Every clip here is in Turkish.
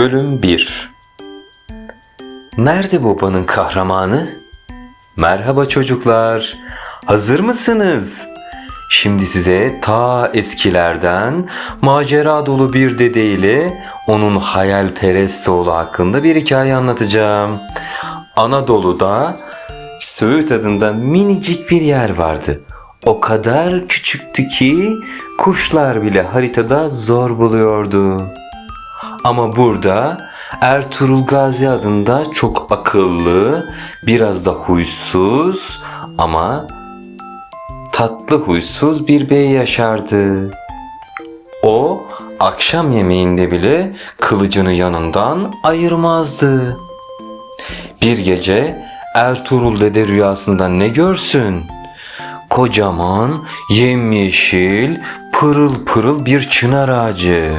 Bölüm 1 Nerede babanın kahramanı? Merhaba çocuklar. Hazır mısınız? Şimdi size ta eskilerden macera dolu bir dede ile onun hayalperest oğlu hakkında bir hikaye anlatacağım. Anadolu'da Söğüt adında minicik bir yer vardı. O kadar küçüktü ki kuşlar bile haritada zor buluyordu. Ama burada Ertuğrul Gazi adında çok akıllı, biraz da huysuz ama tatlı huysuz bir bey yaşardı. O akşam yemeğinde bile kılıcını yanından ayırmazdı. Bir gece Ertuğrul dede rüyasında ne görsün? Kocaman, yemyeşil, pırıl pırıl bir çınar ağacı.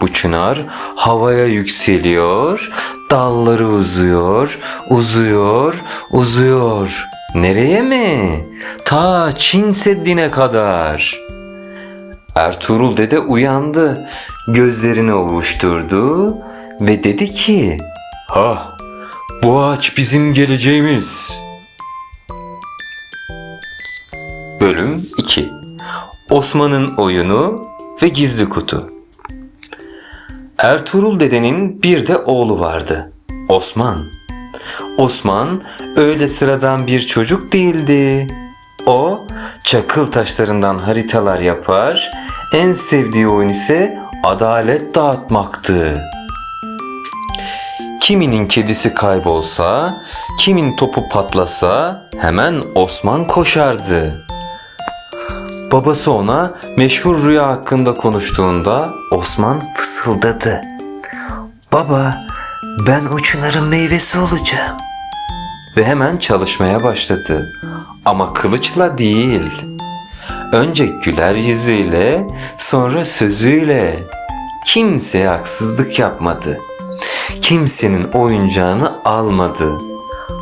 Bu çınar havaya yükseliyor, dalları uzuyor, uzuyor, uzuyor. Nereye mi? Ta Çin Seddi'ne kadar. Ertuğrul dede uyandı, gözlerini ovuşturdu ve dedi ki, Ha, bu ağaç bizim geleceğimiz. Bölüm 2 Osman'ın oyunu ve gizli kutu. Ertuğrul dedenin bir de oğlu vardı. Osman. Osman öyle sıradan bir çocuk değildi. O çakıl taşlarından haritalar yapar, en sevdiği oyun ise adalet dağıtmaktı. Kiminin kedisi kaybolsa, kimin topu patlasa hemen Osman koşardı. Babası ona meşhur rüya hakkında konuştuğunda Osman fısıldadı. Baba ben o çınarın meyvesi olacağım. Ve hemen çalışmaya başladı. Ama kılıçla değil. Önce güler yüzüyle, sonra sözüyle. Kimseye haksızlık yapmadı. Kimsenin oyuncağını almadı.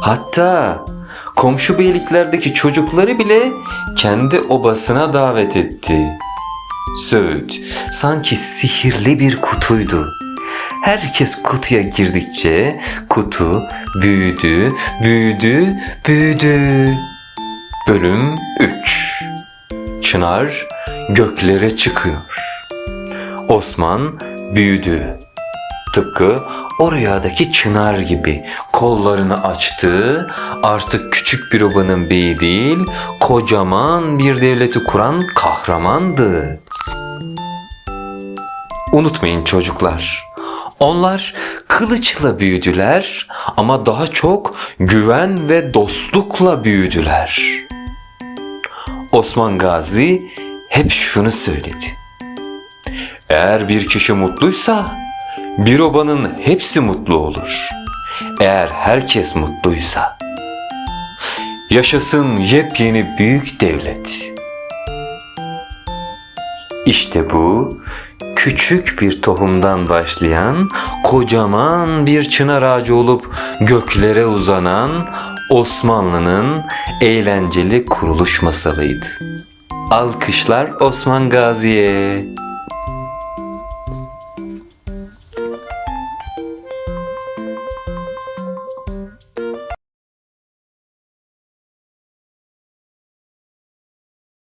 Hatta komşu beyliklerdeki çocukları bile kendi obasına davet etti. Söğüt sanki sihirli bir kutuydu. Herkes kutuya girdikçe kutu büyüdü, büyüdü, büyüdü. Bölüm 3 Çınar göklere çıkıyor. Osman büyüdü. Tıpkı o rüyadaki çınar gibi kollarını açtı. Artık küçük bir obanın beyi değil, kocaman bir devleti kuran kahramandı. Unutmayın çocuklar. Onlar kılıçla büyüdüler ama daha çok güven ve dostlukla büyüdüler. Osman Gazi hep şunu söyledi. Eğer bir kişi mutluysa bir obanın hepsi mutlu olur. Eğer herkes mutluysa. Yaşasın yepyeni büyük devlet. İşte bu küçük bir tohumdan başlayan kocaman bir çınar ağacı olup göklere uzanan Osmanlı'nın eğlenceli kuruluş masalıydı. Alkışlar Osman Gazi'ye.